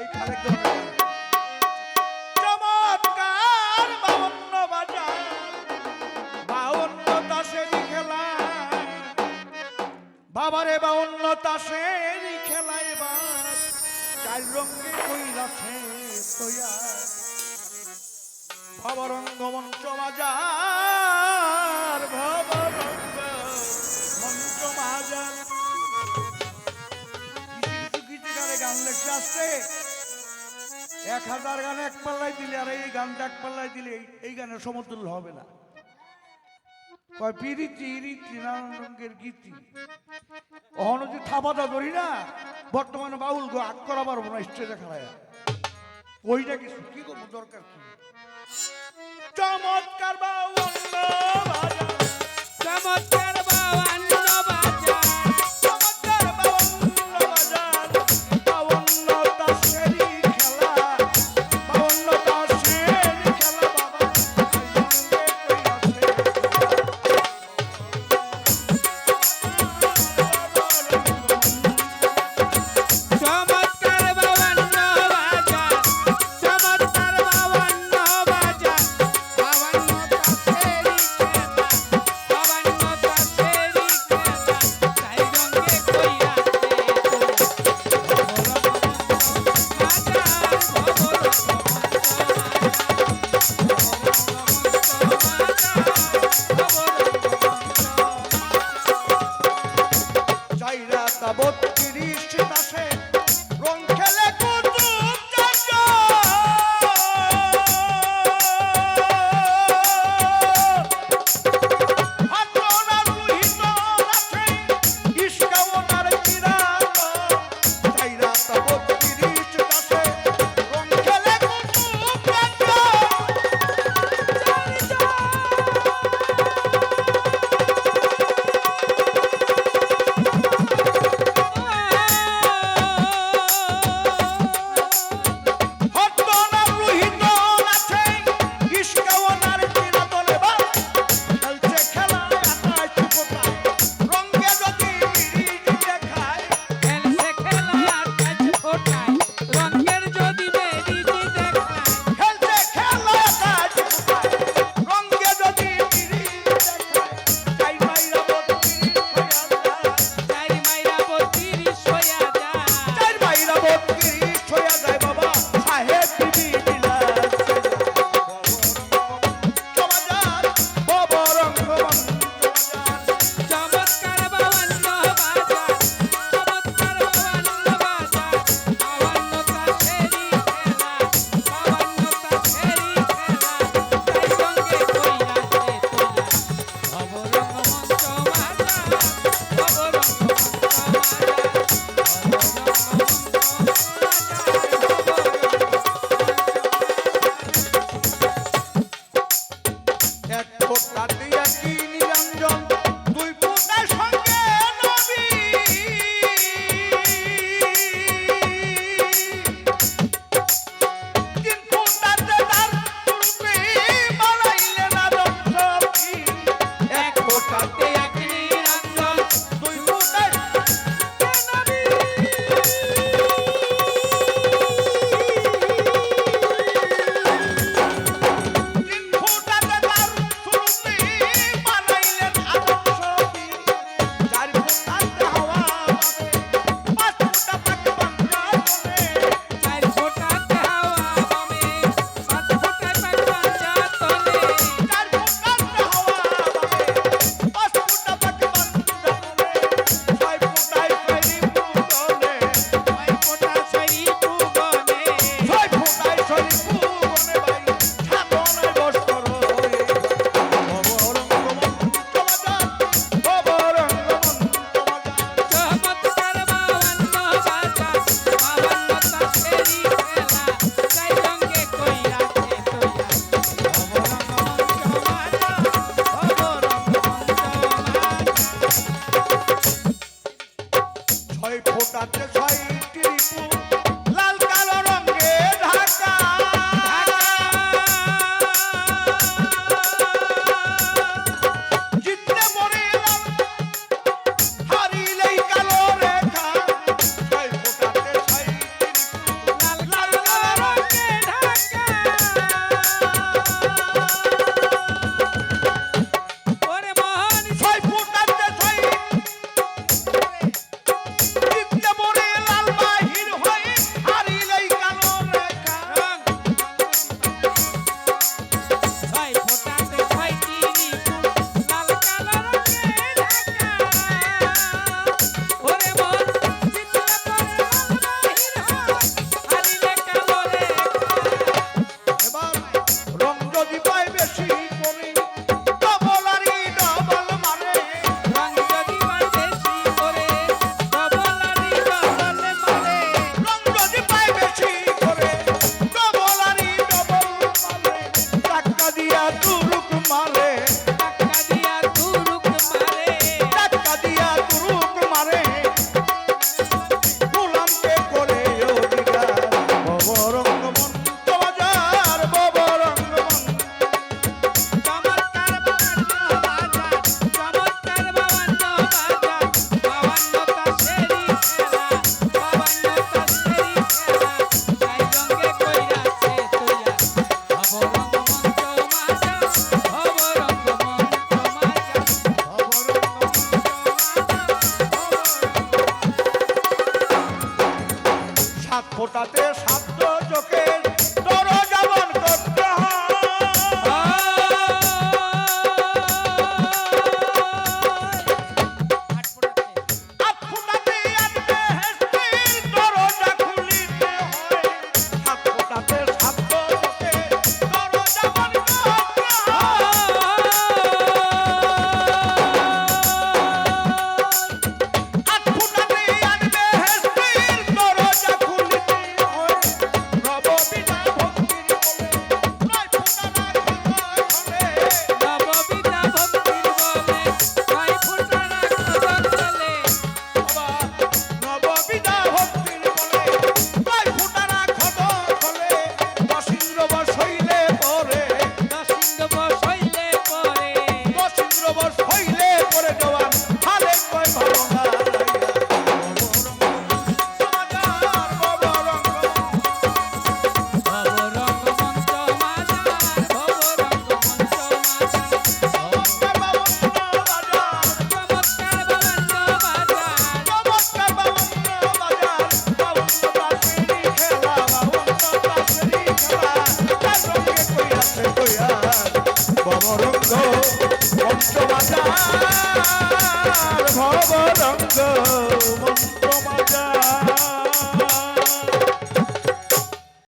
এই খালেক ধরনের চমৎকার বাউন্ন বাজার বাউন্ন তাসেরই খেলা বাবারে, বাউন্ন তাসেরই এবার। চার রঙে কইরাছে তৈয়া ভবরঙ্গ মঞ্চ বাজার ভবরঙ্গ গানে লেখছে আসছে। এক হাজার গান এক দিলে, আর এই গানটা এক দিলে এই- গানের সমতুল্য হবে না। কয়, পিরিতি রীতি নানান গীতি। অহন যে থাপাটা ধরি না, বর্তমানে বাউল গো আগ করা পারব না স্টেজে খাড়ায় ওইটা কিছু, কি করব, দরকার কি? চমৎকার বাউল চমৎকার লা ভবরঙ্গ মন্ত্রমাজার ভবরঙ্গ মঞ্চবাজার